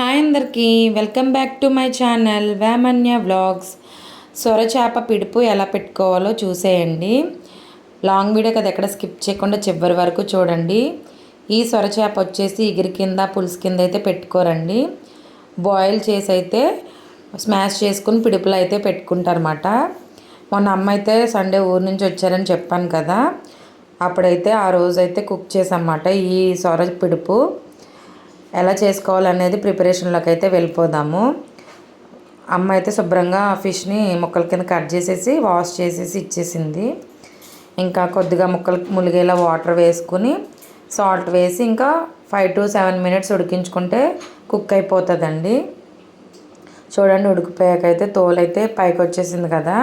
Hi అందరికీ welcome back to my channel Vemanya vlogs. సొరచేప పిడుపు ఎలా పెట్టుకోవాలో చూసేయండి. లాంగ్ వీడియో కదా ఎక్కడ స్కిప్ చేయకుండా చివరి వరకు చూడండి. ఈ సొరచేప వచ్చేసి ఎగిరి కింద పులుసు కింద అయితే పెట్టుకోరండి. బాయిల్ చేసి అయితే స్మాష్ చేసుకుని పిడుపులు అయితే పెట్టుకుంటారన్నమాట. మొన్న అమ్మ అయితే సండే ఊరు నుంచి వచ్చారని చెప్పాను కదా. అప్పుడైతే ఆ రోజైతే కుక్ చేసామన్నమాట ఈ సొర పిడుపు. ఎలా చేసుకోవాలనేది ప్రిపరేషన్లోకి అయితే వెళ్ళిపోదాము. అమ్మ అయితే శుభ్రంగా ఫిష్ని ముక్కల కింద కట్ చేసేసి వాష్ చేసేసి ఇచ్చేసింది. ఇంకా కొద్దిగా ముక్కలు ములిగేలా వాటర్ వేసుకుని సాల్ట్ వేసి ఇంకా ఫైవ్ టు సెవెన్ మినిట్స్ ఉడికించుకుంటే కుక్ అయిపోతుందండి. చూడండి ఉడికిపోయాకైతే తోలైతే పైకి వచ్చేసింది కదా.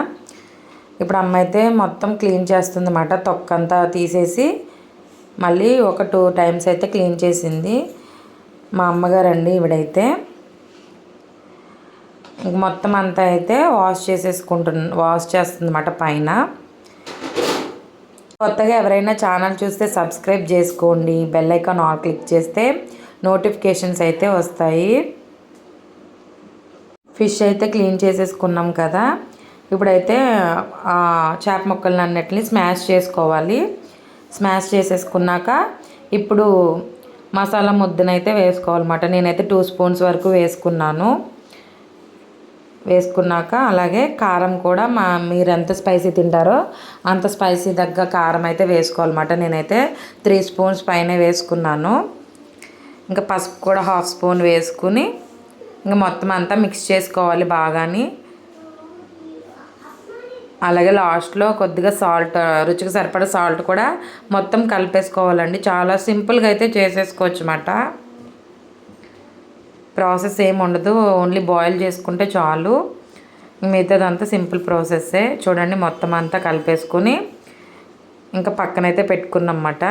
ఇప్పుడు అమ్మ అయితే మొత్తం క్లీన్ చేస్తుంది అన్నమాట తొక్కంతా తీసేసి మళ్ళీ ఒక టూ టైమ్స్ అయితే క్లీన్ చేసింది. మా అమ్మగారు అండి ఇవిడైతే మొత్తం అంతా అయితే వాష్ చేసేసుకుంటున్న వాష్ చేస్తుంది అన్నమాట పైన. కొత్తగా ఎవరైనా ఛానల్ చూస్తే సబ్స్క్రైబ్ చేసుకోండి. బెల్ ఐకాన్ ఆల్ క్లిక్ చేస్తే నోటిఫికేషన్స్ అయితే వస్తాయి. ఫిష్ అయితే క్లీన్ చేసేసుకున్నాం కదా. ఇప్పుడైతే చేప ముక్కలను అన్నిటిని స్మాష్ చేసుకోవాలి. స్మాష్ చేసేసుకున్నాక ఇప్పుడు మసాలా ముద్దనైతే వేసుకోవాలన్నమాట నేనైతే టూ స్పూన్స్ వరకు వేసుకున్నాను. వేసుకున్నాక అలాగే కారం కూడా మా మీరు ఎంత స్పైసీ తింటారో అంత స్పైసీ తగ్గ కారం అయితే వేసుకోవాలన్నమాట నేనైతే త్రీ స్పూన్స్ పైన వేసుకున్నాను. ఇంకా పసుపు కూడా హాఫ్ స్పూన్ వేసుకుని ఇంకా మొత్తం అంతా మిక్స్ చేసుకోవాలి బాగాని. అలాగే లాస్ట్లో కొద్దిగా సాల్ట్ రుచికి సరిపడ సాల్ట్ కూడా మొత్తం కలిపేసుకోవాలండి. చాలా సింపుల్గా అయితే చేసేసుకోవచ్చు అన్నమాట ప్రాసెస్ ఏమి ఉండదు ఓన్లీ బాయిల్ చేసుకుంటే చాలు. మిగతాదంతా సింపుల్ ప్రాసెస్సే. చూడండి మొత్తం అంతా కలిపేసుకొని ఇంకా పక్కనైతే పెట్టుకున్నమాట.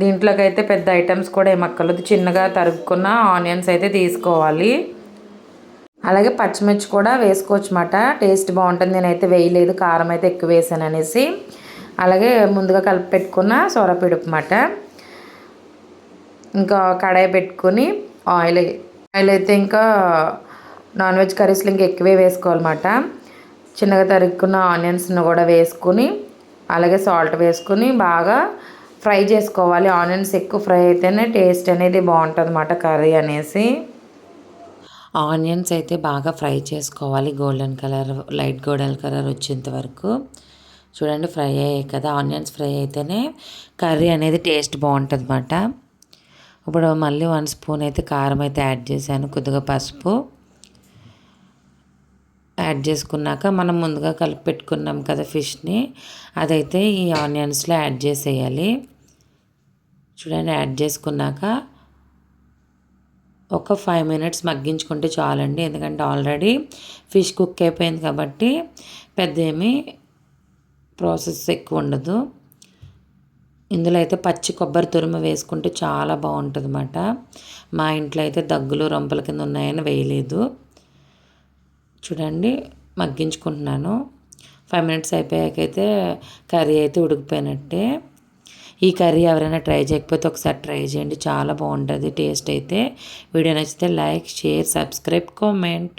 దీంట్లోకి అయితే పెద్ద ఐటమ్స్ కూడా ఏమక్కర్లేదు చిన్నగా తరుక్కున్న ఆనియన్స్ అయితే తీసుకోవాలి. అలాగే పచ్చిమిర్చి కూడా వేసుకోవచ్చు అన్నమాట టేస్ట్ బాగుంటుంది. నేనైతే వేయలేదు. కారం అయితే ఎక్కువ వేసాను అనేసి. అలాగే ముందుగా కలిపి పెట్టుకున్న సొరపిడుపు అన్నమాట ఇంకా కడాయి పెట్టుకొని ఆయిల్ ఆయిల్ అయితే ఇంకా నాన్ వెజ్ కర్రీస్లో ఇంకా ఎక్కువే వేసుకోవాలన్నమాట చిన్నగా తరుక్కున్న ఆనియన్స్ని కూడా వేసుకుని అలాగే సాల్ట్ వేసుకుని బాగా ఫ్రై చేసుకోవాలి. ఆనియన్స్ ఎక్కువ ఫ్రై అయితేనే టేస్ట్ అనేది బాగుంటుంది అన్నమాట కర్రీ అనేసి. ఆనియన్స్ అయితే బాగా ఫ్రై చేసుకోవాలి. Golden colour light golden colour వచ్చేంత వరకు. చూడండి ఫ్రై అయ్యాయి కదా. ఆనియన్స్ ఫ్రై అయితేనే కర్రీ అనేది టేస్ట్ బాగుంటుంది అన్నమాట ఇప్పుడు మళ్ళీ వన్ స్పూన్ అయితే కారం అయితే యాడ్ చేశాను కొద్దిగా పసుపు. యాడ్ చేసుకున్నాక మనం ముందుగా కలిపి పెట్టుకున్నాం కదా ఫిష్ని అదైతే ఈ ఆనియన్స్లో యాడ్ చేసేయాలి. చూడండి యాడ్ చేసుకున్నాక ఒక ఫైవ్ మినిట్స్ మగ్గించుకుంటే చాలండి. ఎందుకంటే ఆల్రెడీ ఫిష్ కుక్ అయిపోయింది కాబట్టి పెద్ద ఏమీ ప్రాసెస్ ఎక్కువ ఉండదు. ఇందులో అయితే పచ్చి కొబ్బరి తురుము వేసుకుంటే చాలా బాగుంటుంది అన్నమాట మా ఇంట్లో అయితే దగ్గులు రొంపల కింద ఉన్నాయని వేయలేదు. చూడండి మగ్గించుకుంటున్నాను. ఫైవ్ మినిట్స్ అయిపోయాకైతే కర్రీ అయితే ఉడికిపోయినట్టే. ఈ కర్రీ ఎవరైనా ట్రై చేయకపోతే ఒకసారి ట్రై చేయండి. చాలా బాగుంటుంది టేస్ట్ అయితే. వీడియో నచ్చితే లైక్ షేర్ సబ్స్క్రైబ్ కామెంట్.